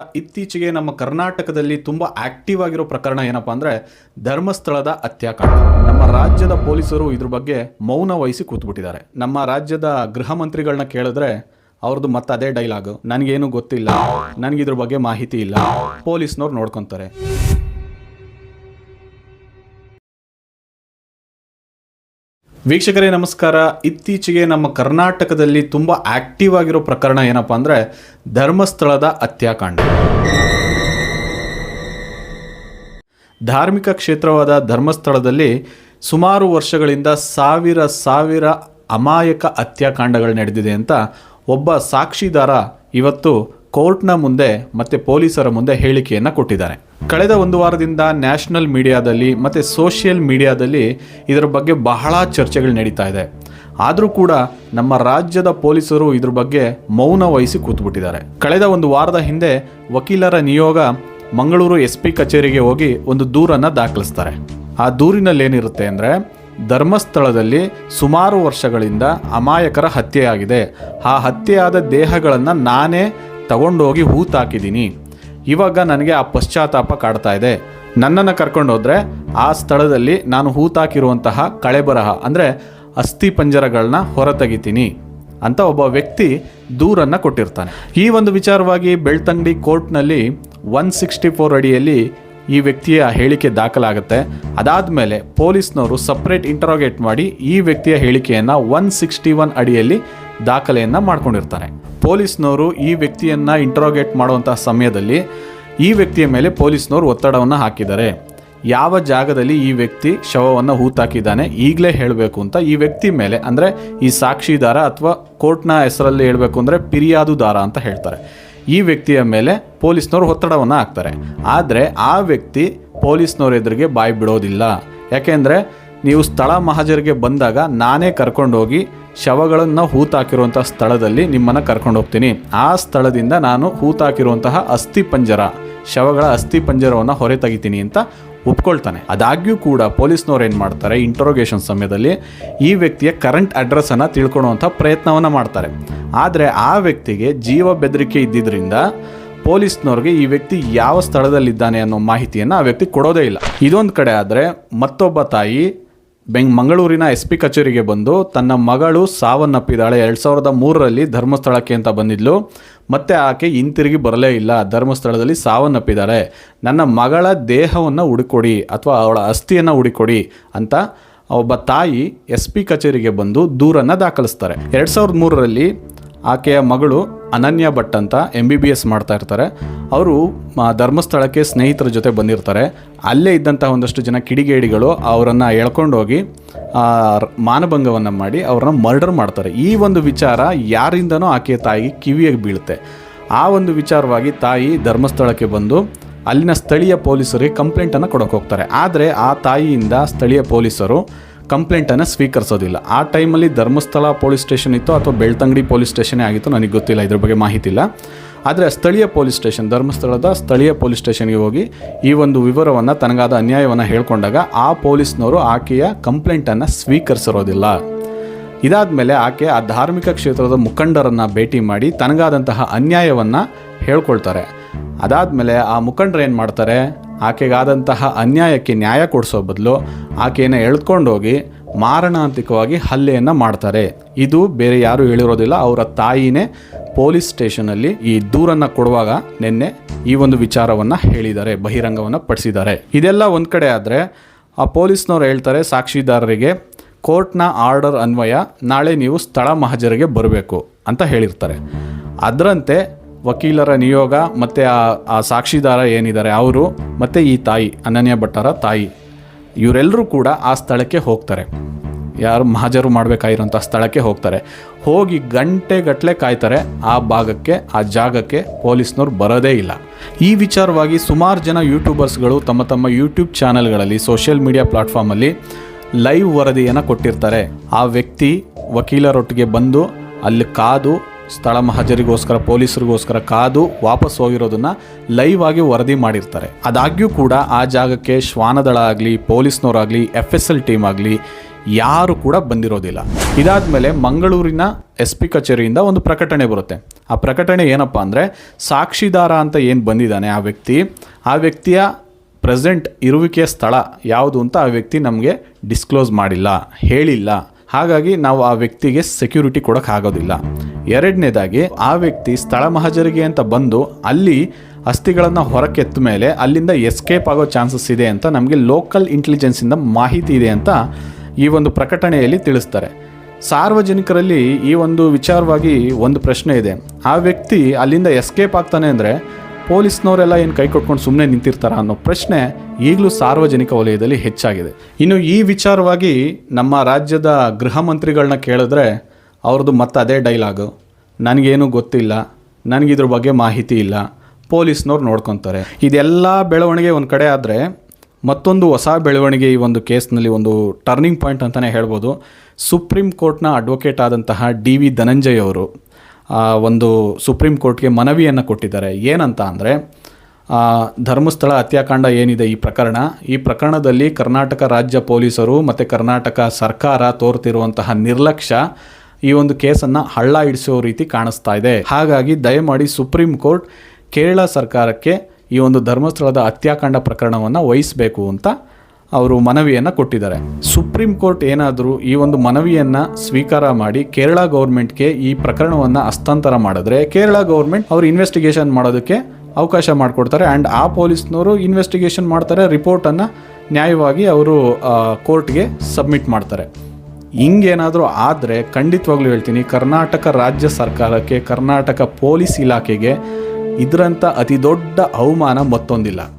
ಇತ್ತೀಚೆಗೆ ನಮ್ಮ ಕರ್ನಾಟಕದಲ್ಲಿ ತುಂಬಾ ಆಕ್ಟಿವ್ ಆಗಿರೋ ಪ್ರಕರಣ ಏನಪ್ಪಾ ಅಂದ್ರೆ ಧರ್ಮಸ್ಥಳದ ಅತ್ಯಾಕಾಂಡ ನಮ್ಮ ರಾಜ್ಯದ ಪೊಲೀಸರು ಇದ್ರ ಬಗ್ಗೆ ಮೌನ ವಹಿಸಿ ಕೂತ್ಬಿಟ್ಟಿದ್ದಾರೆ. ನಮ್ಮ ರಾಜ್ಯದ ಗೃಹ ಮಂತ್ರಿಗಳನ್ನ ಕೇಳಿದ್ರೆ ಅವ್ರದ್ದು ಮತ್ತೆ ಅದೇ ಡೈಲಾಗ್ ನನಗೇನು ಗೊತ್ತಿಲ್ಲ. ನನಗಿದ್ರ ಬಗ್ಗೆ ಮಾಹಿತಿ ಇಲ್ಲ. ಪೊಲೀಸ್ನವ್ರು ನೋಡ್ಕೊಂತಾರೆ. ವೀಕ್ಷಕರೇ, ನಮಸ್ಕಾರ. ಇತ್ತೀಚೆಗೆ ನಮ್ಮ ಕರ್ನಾಟಕದಲ್ಲಿ ತುಂಬ ಆಕ್ಟಿವ್ ಆಗಿರೋ ಪ್ರಕರಣ ಏನಪ್ಪ ಅಂದರೆ ಧರ್ಮಸ್ಥಳದ ಹತ್ಯಾಕಾಂಡ. ಧಾರ್ಮಿಕ ಕ್ಷೇತ್ರವಾದ ಧರ್ಮಸ್ಥಳದಲ್ಲಿ ಸುಮಾರು ವರ್ಷಗಳಿಂದ ಸಾವಿರ ಸಾವಿರ ಅಮಾಯಕ ಹತ್ಯಾಕಾಂಡಗಳು ನಡೆದಿದೆ ಅಂತ ಒಬ್ಬ ಸಾಕ್ಷಿದಾರ ಇವತ್ತು ಕೋರ್ಟ್ನ ಮುಂದೆ ಮತ್ತು ಪೊಲೀಸರ ಮುಂದೆ ಹೇಳಿಕೆಯನ್ನು ಕೊಟ್ಟಿದ್ದಾರೆ. ಕಳೆದ ಒಂದು ವಾರದಿಂದ ನ್ಯಾಷನಲ್ ಮೀಡಿಯಾದಲ್ಲಿ ಮತ್ತು ಸೋಷಿಯಲ್ ಮೀಡಿಯಾದಲ್ಲಿ ಇದರ ಬಗ್ಗೆ ಬಹಳ ಚರ್ಚೆಗಳು ನಡೀತಾ ಇದೆ. ಆದರೂ ಕೂಡ ನಮ್ಮ ರಾಜ್ಯದ ಪೊಲೀಸರು ಇದ್ರ ಬಗ್ಗೆ ಮೌನ ವಹಿಸಿ ಕೂತ್ಬಿಟ್ಟಿದ್ದಾರೆ. ಕಳೆದ ಒಂದು ವಾರದ ಹಿಂದೆ ವಕೀಲರ ನಿಯೋಗ ಮಂಗಳೂರು ಎಸ್ ಪಿ ಕಚೇರಿಗೆ ಹೋಗಿ ಒಂದು ದೂರನ್ನು ದಾಖಲಿಸ್ತಾರೆ. ಆ ದೂರಿನಲ್ಲಿ ಏನಿರುತ್ತೆ ಅಂದರೆ ಧರ್ಮಸ್ಥಳದಲ್ಲಿ ಸುಮಾರು ವರ್ಷಗಳಿಂದ ಅಮಾಯಕರ ಹತ್ಯೆಯಾಗಿದೆ. ಆ ಹತ್ಯೆಯಾದ ದೇಹಗಳನ್ನು ನಾನೇ ತಗೊಂಡೋಗಿ ಹೂತಾಕಿದ್ದೀನಿ. ಇವಾಗ ನನಗೆ ಆ ಪಶ್ಚಾತ್ತಾಪ ಕಾಡ್ತಾ ಇದೆ. ನನ್ನನ್ನು ಕರ್ಕೊಂಡೋದ್ರೆ ಆ ಸ್ಥಳದಲ್ಲಿ ನಾನು ಹೂತಾಕಿರುವಂತಹ ಕಳೆಬರಹ, ಅಂದರೆ ಅಸ್ಥಿ ಪಂಜರಗಳನ್ನ ಹೊರತೆಗಿತೀನಿ ಅಂತ ಒಬ್ಬ ವ್ಯಕ್ತಿ ದೂರನ್ನು ಕೊಟ್ಟಿರ್ತಾನೆ. ಈ ಒಂದು ವಿಚಾರವಾಗಿ ಬೆಳ್ತಂಗಡಿ ಕೋರ್ಟ್ನಲ್ಲಿ ಒನ್ ಸಿಕ್ಸ್ಟಿ ಫೋರ್ ಅಡಿಯಲ್ಲಿ ಈ ವ್ಯಕ್ತಿಯ ಹೇಳಿಕೆ ದಾಖಲಾಗುತ್ತೆ. ಅದಾದ ಮೇಲೆ ಪೊಲೀಸ್ನವರು ಸಪ್ರೇಟ್ ಇಂಟರೋಗೇಟ್ ಮಾಡಿ ಈ ವ್ಯಕ್ತಿಯ ಹೇಳಿಕೆಯನ್ನು ಒನ್ ಸಿಕ್ಸ್ಟಿ ಒನ್ ಅಡಿಯಲ್ಲಿ ದಾಖಲೆಯನ್ನು ಮಾಡ್ಕೊಂಡಿರ್ತಾರೆ. ಪೊಲೀಸ್ನವರು ಈ ವ್ಯಕ್ತಿಯನ್ನು ಇಂಟ್ರೋಗೇಟ್ ಮಾಡುವಂತಹ ಸಮಯದಲ್ಲಿ ಈ ವ್ಯಕ್ತಿಯ ಮೇಲೆ ಪೊಲೀಸ್ನವರು ಒತ್ತಡವನ್ನು ಹಾಕಿದ್ದಾರೆ. ಯಾವ ಜಾಗದಲ್ಲಿ ಈ ವ್ಯಕ್ತಿ ಶವವನ್ನು ಹೂತಾಕಿದ್ದಾನೆ ಈಗಲೇ ಹೇಳಬೇಕು ಅಂತ ಈ ವ್ಯಕ್ತಿ ಮೇಲೆ, ಅಂದರೆ ಈ ಸಾಕ್ಷಿದಾರ ಅಥವಾ ಕೋರ್ಟ್ನ ಹೆಸರಲ್ಲಿ ಹೇಳಬೇಕು ಅಂದರೆ ಪಿರಿಯಾದುದಾರ ಅಂತ ಹೇಳ್ತಾರೆ. ಈ ವ್ಯಕ್ತಿಯ ಮೇಲೆ ಪೊಲೀಸ್ನವರು ಒತ್ತಡವನ್ನು ಹಾಕ್ತಾರೆ. ಆದರೆ ಆ ವ್ಯಕ್ತಿ ಪೊಲೀಸ್ನವ್ರ ಎದುರಿಗೆ ಬಾಯಿ ಬಿಡೋದಿಲ್ಲ. ಯಾಕೆಂದರೆ ನೀವು ಸ್ಥಳ ಮಹಾಜರಿಗೆ ಬಂದಾಗ ನಾನೇ ಕರ್ಕೊಂಡೋಗಿ ಶವಗಳನ್ನು ಹೂತಾಕಿರುವಂತಹ ಸ್ಥಳದಲ್ಲಿ ನಿಮ್ಮನ್ನು ಕರ್ಕೊಂಡು ಹೋಗ್ತೀನಿ ಆ ಸ್ಥಳದಿಂದ ನಾನು ಹೂತಾಕಿರುವಂತಹ ಅಸ್ಥಿ ಪಂಜರ, ಶವಗಳ ಅಸ್ಥಿ ಪಂಜರವನ್ನು ಹೊರೆ ತೆಗಿತೀನಿ ಅಂತ ಒಪ್ಕೊಳ್ತಾನೆ. ಅದಾಗ್ಯೂ ಕೂಡ ಪೊಲೀಸ್ನವ್ರು ಏನು ಮಾಡ್ತಾರೆ ಇಂಟರೋಗೇಷನ್ ಸಮಯದಲ್ಲಿ ಈ ವ್ಯಕ್ತಿಯ ಕರೆಂಟ್ ಅಡ್ರೆಸ್ಸನ್ನು ತಿಳ್ಕೊಳ್ಳುವಂಥ ಪ್ರಯತ್ನವನ್ನು ಮಾಡ್ತಾರೆ. ಆದರೆ ಆ ವ್ಯಕ್ತಿಗೆ ಜೀವ ಬೆದರಿಕೆ ಇದ್ದಿದ್ದರಿಂದ ಪೊಲೀಸ್ನವ್ರಿಗೆ ಈ ವ್ಯಕ್ತಿ ಯಾವ ಸ್ಥಳದಲ್ಲಿದ್ದಾನೆ ಅನ್ನೋ ಮಾಹಿತಿಯನ್ನು ಆ ವ್ಯಕ್ತಿ ಕೊಡೋದೇ ಇಲ್ಲ. ಇದೊಂದು ಕಡೆ ಆದರೆ ಮತ್ತೊಬ್ಬ ತಾಯಿ ಬೆಂಗ್, ಮಂಗಳೂರಿನ ಎಸ್ ಪಿ ಕಚೇರಿಗೆ ಬಂದು ತನ್ನ ಮಗಳು ಸಾವನ್ನಪ್ಪಿದ್ದಾಳೆ ಎರಡು ಸಾವಿರದ ಮೂರರಲ್ಲಿ ಧರ್ಮಸ್ಥಳಕ್ಕೆ ಅಂತ ಬಂದಿದ್ಲು. ಮತ್ತೆ ಆಕೆ ಹಿಂತಿರುಗಿ ಬರಲೇ ಇಲ್ಲ. ಧರ್ಮಸ್ಥಳದಲ್ಲಿ ಸಾವನ್ನಪ್ಪಿದ್ದಾಳೆ ನನ್ನ ಮಗಳ ದೇಹವನ್ನು ಹುಡುಕೊಡಿ ಅಥವಾ ಅವಳ ಅಸ್ಥಿಯನ್ನು ಹುಡುಕೊಡಿ ಅಂತ ಒಬ್ಬ ತಾಯಿ ಎಸ್ ಪಿ ಕಚೇರಿಗೆ ಬಂದು ದೂರನ್ನು ದಾಖಲಿಸ್ತಾರೆ. ಎರಡು ಸಾವಿರದ ಮೂರರಲ್ಲಿ ಆಕೆಯ ಮಗಳು ಅನನ್ಯ ಭಟ್ ಅಂತ ಎಂ ಬಿ ಬಿ ಎಸ್ ಮಾಡ್ತಾ ಇರ್ತಾರೆ. ಅವರು ಧರ್ಮಸ್ಥಳಕ್ಕೆ ಸ್ನೇಹಿತರ ಜೊತೆ ಬಂದಿರ್ತಾರೆ. ಅಲ್ಲೇ ಇದ್ದಂತಹ ಒಂದಷ್ಟು ಜನ ಕಿಡಿಗೇಡಿಗಳು ಅವರನ್ನು ಎಳ್ಕೊಂಡೋಗಿ ಮಾನಭಂಗವನ್ನು ಮಾಡಿ ಅವ್ರನ್ನ ಮರ್ಡರ್ ಮಾಡ್ತಾರೆ. ಈ ಒಂದು ವಿಚಾರ ಯಾರಿಂದನೋ ಆಕೆಯ ತಾಯಿಗೆ ಕಿವಿಯಾಗಿ ಬೀಳುತ್ತೆ. ಆ ಒಂದು ವಿಚಾರವಾಗಿ ತಾಯಿ ಧರ್ಮಸ್ಥಳಕ್ಕೆ ಬಂದು ಅಲ್ಲಿನ ಸ್ಥಳೀಯ ಪೊಲೀಸರಿಗೆ ಕಂಪ್ಲೇಂಟನ್ನು ಕೊಡೋಕೆ ಹೋಗ್ತಾರೆ. ಆದರೆ ಆ ತಾಯಿಯಿಂದ ಸ್ಥಳೀಯ ಪೊಲೀಸರು ಕಂಪ್ಲೇಂಟನ್ನು ಸ್ವೀಕರಿಸೋದಿಲ್ಲ. ಆ ಟೈಮಲ್ಲಿ ಧರ್ಮಸ್ಥಳ ಪೊಲೀಸ್ ಸ್ಟೇಷನ್ ಇತ್ತು ಅಥವಾ ಬೆಳ್ತಂಗಡಿ ಪೊಲೀಸ್ ಸ್ಟೇಷನೇ ಆಗಿತ್ತು ನನಗೆ ಗೊತ್ತಿಲ್ಲ, ಇದ್ರ ಬಗ್ಗೆ ಮಾಹಿತಿ ಇಲ್ಲ ಆದರೆ ಸ್ಥಳೀಯ ಪೊಲೀಸ್ ಸ್ಟೇಷನ್, ಧರ್ಮಸ್ಥಳದ ಸ್ಥಳೀಯ ಪೊಲೀಸ್ ಸ್ಟೇಷನ್ಗೆ ಹೋಗಿ ಈ ಒಂದು ವಿವರವನ್ನು, ತನಗಾದ ಅನ್ಯಾಯವನ್ನು ಹೇಳ್ಕೊಂಡಾಗ ಆ ಪೊಲೀಸ್ನವರು ಆಕೆಯ ಕಂಪ್ಲೇಂಟನ್ನು ಸ್ವೀಕರಿಸಿರೋದಿಲ್ಲ. ಇದಾದ ಮೇಲೆ ಆಕೆ ಆ ಧಾರ್ಮಿಕ ಕ್ಷೇತ್ರದ ಮುಖಂಡರನ್ನು ಭೇಟಿ ಮಾಡಿ ತನಗಾದಂತಹ ಅನ್ಯಾಯವನ್ನು ಹೇಳ್ಕೊಳ್ತಾರೆ. ಅದಾದಮೇಲೆ ಆ ಮುಖಂಡರು ಏನು ಮಾಡ್ತಾರೆ? ಆಕೆಗಾದಂತಹ ಅನ್ಯಾಯಕ್ಕೆ ನ್ಯಾಯ ಕೊಡಿಸೋ ಬದಲು ಆಕೆಯನ್ನು ಎಳ್ಕೊಂಡೋಗಿ ಮಾರಣಾಂತಿಕವಾಗಿ ಹಲ್ಲೆಯನ್ನು ಮಾಡ್ತಾರೆ. ಇದು ಬೇರೆ ಯಾರೂ ಹೇಳಿರೋದಿಲ್ಲ. ಅವರ ತಾಯಿನೇ ಪೊಲೀಸ್ ಸ್ಟೇಷನಲ್ಲಿ ಈ ದೂರನ್ನು ಕೊಡುವಾಗ ನಿನ್ನೆ ಈ ಒಂದು ವಿಚಾರವನ್ನು ಹೇಳಿದ್ದಾರೆ, ಬಹಿರಂಗವನ್ನು ಪಡಿಸಿದ್ದಾರೆ. ಇದೆಲ್ಲ ಒಂದು ಕಡೆ ಆದರೆ ಆ ಪೊಲೀಸ್ನವ್ರು ಹೇಳ್ತಾರೆ, ಸಾಕ್ಷಿದಾರರಿಗೆ ಕೋರ್ಟ್ನ ಆರ್ಡರ್ ಅನ್ವಯ ನಾಳೆ ನೀವು ಸ್ಥಳ ಮಹಜರಿಗೆ ಬರಬೇಕು ಅಂತ ಹೇಳಿರ್ತಾರೆ. ಅದರಂತೆ ವಕೀಲರ ನಿಯೋಗ ಮತ್ತು ಆ ಆ ಸಾಕ್ಷಿದಾರ ಏನಿದ್ದಾರೆ ಅವರು ಮತ್ತು ಈ ತಾಯಿ, ಅನನ್ಯ ಭಟ್ಟರ ತಾಯಿ. ಇವರೆಲ್ಲರೂ ಕೂಡ ಆ ಸ್ಥಳಕ್ಕೆ ಹೋಗ್ತಾರೆ. ಯಾರು ಮಹಾಜರು ಮಾಡಬೇಕಾಗಿರೋಂಥ ಸ್ಥಳಕ್ಕೆ ಹೋಗ್ತಾರೆ. ಹೋಗಿ ಗಂಟೆಗಟ್ಟಲೆ ಕಾಯ್ತಾರೆ. ಆ ಭಾಗಕ್ಕೆ, ಆ ಜಾಗಕ್ಕೆ ಪೊಲೀಸ್ನವ್ರು ಬರೋದೇ ಇಲ್ಲ. ಈ ವಿಚಾರವಾಗಿ ಸುಮಾರು ಜನ ಯೂಟ್ಯೂಬರ್ಸ್ಗಳು ತಮ್ಮ ತಮ್ಮ ಯೂಟ್ಯೂಬ್ ಚಾನಲ್ಗಳಲ್ಲಿ, ಸೋಷಿಯಲ್ ಮೀಡಿಯಾ ಪ್ಲಾಟ್ಫಾರ್ಮಲ್ಲಿ ಲೈವ್ ವರದಿಯನ್ನು ಕೊಟ್ಟಿರ್ತಾರೆ. ಆ ವ್ಯಕ್ತಿ ವಕೀಲರೊಟ್ಟಿಗೆ ಬಂದು ಅಲ್ಲಿ ಕಾದು ಸ್ಥಳ ಮಹಜರಿಗೋಸ್ಕರ, ಪೊಲೀಸರಿಗೋಸ್ಕರ ಕಾದು ವಾಪಸ್ ಹೋಗಿರೋದನ್ನ ಲೈವ್ ಆಗಿ ವರದಿ ಮಾಡಿರ್ತಾರೆ. ಅದಾಗ್ಯೂ ಕೂಡ ಆ ಜಾಗಕ್ಕೆ ಶ್ವಾನದಳ ಆಗಲಿ, ಪೊಲೀಸ್ನವರಾಗಲಿ ಎಫ್ ಎಸ್ ಎಲ್ ಟೀಮ್ ಆಗಲಿ ಯಾರು ಕೂಡ ಬಂದಿರೋದಿಲ್ಲ. ಇದಾದ ಮೇಲೆ ಮಂಗಳೂರಿನ ಎಸ್ ಪಿ ಕಚೇರಿಯಿಂದ ಒಂದು ಪ್ರಕಟಣೆ ಬರುತ್ತೆ. ಆ ಪ್ರಕಟಣೆ ಏನಪ್ಪ ಅಂದರೆ, ಸಾಕ್ಷಿದಾರ ಅಂತ ಏನು ಬಂದಿದ್ದಾನೆ ಆ ವ್ಯಕ್ತಿ, ಆ ವ್ಯಕ್ತಿಯ ಪ್ರೆಸೆಂಟ್ ಇರುವಿಕೆಯ ಸ್ಥಳ ಯಾವುದು ಅಂತ ಆ ವ್ಯಕ್ತಿ ನಮಗೆ ಡಿಸ್ಕ್ಲೋಸ್ ಮಾಡಿಲ್ಲ, ಹೇಳಿಲ್ಲ. ಹಾಗಾಗಿ ನಾವು ಆ ವ್ಯಕ್ತಿಗೆ ಸೆಕ್ಯೂರಿಟಿ ಕೊಡೋಕ್ಕಾಗೋದಿಲ್ಲ. ಎರಡನೇದಾಗಿ, ಆ ವ್ಯಕ್ತಿ ಸ್ಥಳ ಮಹಜರಿಗೆ ಅಂತ ಬಂದು ಅಲ್ಲಿ ಅಸ್ಥಿಗಳನ್ನು ಹೊರಕ್ಕೆತ್ತ ಮೇಲೆ ಅಲ್ಲಿಂದ ಎಸ್ಕೇಪ್ ಆಗೋ ಚಾನ್ಸಸ್ ಇದೆ ಅಂತ ನಮಗೆ ಲೋಕಲ್ ಇಂಟೆಲಿಜೆನ್ಸಿಂದ ಮಾಹಿತಿ ಇದೆ ಅಂತ ಈ ಒಂದು ಪ್ರಕಟಣೆಯಲ್ಲಿ ತಿಳಿಸ್ತಾರೆ. ಸಾರ್ವಜನಿಕರಲ್ಲಿ ಈ ಒಂದು ವಿಚಾರವಾಗಿ ಒಂದು ಪ್ರಶ್ನೆ ಇದೆ. ಆ ವ್ಯಕ್ತಿ ಅಲ್ಲಿಂದ ಎಸ್ಕೇಪ್ ಆಗ್ತಾನೆ ಅಂದರೆ ಪೊಲೀಸ್ನವರೆಲ್ಲ ಏನು ಕೈ ಕೊಟ್ಕೊಂಡು ಸುಮ್ಮನೆ ನಿಂತಿರ್ತಾರ ಅನ್ನೋ ಪ್ರಶ್ನೆ ಈಗಲೂ ಸಾರ್ವಜನಿಕ ವಲಯದಲ್ಲಿ ಹೆಚ್ಚಾಗಿದೆ. ಇನ್ನು ಈ ವಿಚಾರವಾಗಿ ನಮ್ಮ ರಾಜ್ಯದ ಗೃಹ ಮಂತ್ರಿಗಳನ್ನ ಕೇಳಿದ್ರೆ ಅವ್ರದ್ದು ಮತ್ತೆ ಅದೇ ಡೈಲಾಗು ನನಗೇನು ಗೊತ್ತಿಲ್ಲ. ನನಗಿದ್ರ ಬಗ್ಗೆ ಮಾಹಿತಿ ಇಲ್ಲ. ಪೊಲೀಸ್ನವ್ರು ನೋಡ್ಕೊತಾರೆ. ಇದೆಲ್ಲ ಬೆಳವಣಿಗೆ ಒಂದು ಕಡೆ ಆದರೆ ಮತ್ತೊಂದು ಹೊಸ ಬೆಳವಣಿಗೆ ಈ ಒಂದು ಕೇಸ್ನಲ್ಲಿ ಒಂದು ಟರ್ನಿಂಗ್ ಪಾಯಿಂಟ್ ಅಂತಲೇ ಹೇಳ್ಬೋದು. ಸುಪ್ರೀಂ ಕೋರ್ಟ್ನ ಅಡ್ವೊಕೇಟ್ ಆದಂತಹ ಡಿ ವಿ ಧನಂಜಯ್ ಅವರು ಒಂದು ಸುಪ್ರೀಂ ಕೋರ್ಟ್ಗೆ ಮನವಿಯನ್ನು ಕೊಟ್ಟಿದ್ದಾರೆ. ಏನಂತ ಅಂದರೆ ಧರ್ಮಸ್ಥಳ ಹತ್ಯಾಕಾಂಡ ಏನಿದೆ ಈ ಪ್ರಕರಣ? ಈ ಪ್ರಕರಣದಲ್ಲಿ ಕರ್ನಾಟಕ ರಾಜ್ಯ ಪೊಲೀಸರು ಮತ್ತು ಕರ್ನಾಟಕ ಸರ್ಕಾರ ತೋರ್ತಿರುವಂತಹ ನಿರ್ಲಕ್ಷ್ಯ ಈ ಒಂದು ಕೇಸನ್ನು ಹಳ್ಳ ಹಿಡಿಸೋ ರೀತಿ ಕಾಣಿಸ್ತಾ ಇದೆ. ಹಾಗಾಗಿ ದಯಮಾಡಿ ಸುಪ್ರೀಂ ಕೋರ್ಟ್ ಕೇರಳ ಸರ್ಕಾರಕ್ಕೆ ಈ ಒಂದು ಧರ್ಮಸ್ಥಳದ ಹತ್ಯಾಕಾಂಡ ಪ್ರಕರಣವನ್ನು ವಹಿಸಬೇಕು ಅಂತ ಅವರು ಮನವಿಯನ್ನು ಕೊಟ್ಟಿದ್ದಾರೆ. ಸುಪ್ರೀಂ ಕೋರ್ಟ್ ಏನಾದರೂ ಈ ಒಂದು ಮನವಿಯನ್ನು ಸ್ವೀಕಾರ ಮಾಡಿ ಕೇರಳ ಗೌರ್ಮೆಂಟ್ಗೆ ಈ ಪ್ರಕರಣವನ್ನು ಹಸ್ತಾಂತರ ಮಾಡಿದ್ರೆ ಕೇರಳ ಗೌರ್ಮೆಂಟ್ ಅವರು ಇನ್ವೆಸ್ಟಿಗೇಷನ್ ಮಾಡೋದಕ್ಕೆ ಅವಕಾಶ ಮಾಡಿಕೊಡ್ತಾರೆ ಆ್ಯಂಡ್ ಆ ಪೊಲೀಸ್ನವರು ಇನ್ವೆಸ್ಟಿಗೇಷನ್ ಮಾಡ್ತಾರೆ ರಿಪೋರ್ಟನ್ನು ನ್ಯಾಯವಾಗಿ ಅವರು ಕೋರ್ಟ್ಗೆ ಸಬ್ಮಿಟ್ ಮಾಡ್ತಾರೆ. ಹಿಂಗೇನಾದರೂ ಆದರೆ ಖಂಡಿತವಾಗ್ಲೂ ಹೇಳ್ತೀನಿ, ಕರ್ನಾಟಕ ರಾಜ್ಯ ಸರ್ಕಾರಕ್ಕೆ, ಕರ್ನಾಟಕ ಪೊಲೀಸ್ ಇಲಾಖೆಗೆ ಇದರಂಥ ಅತಿ ದೊಡ್ಡ ಅವಮಾನ ಮತ್ತೊಂದಿಲ್ಲ.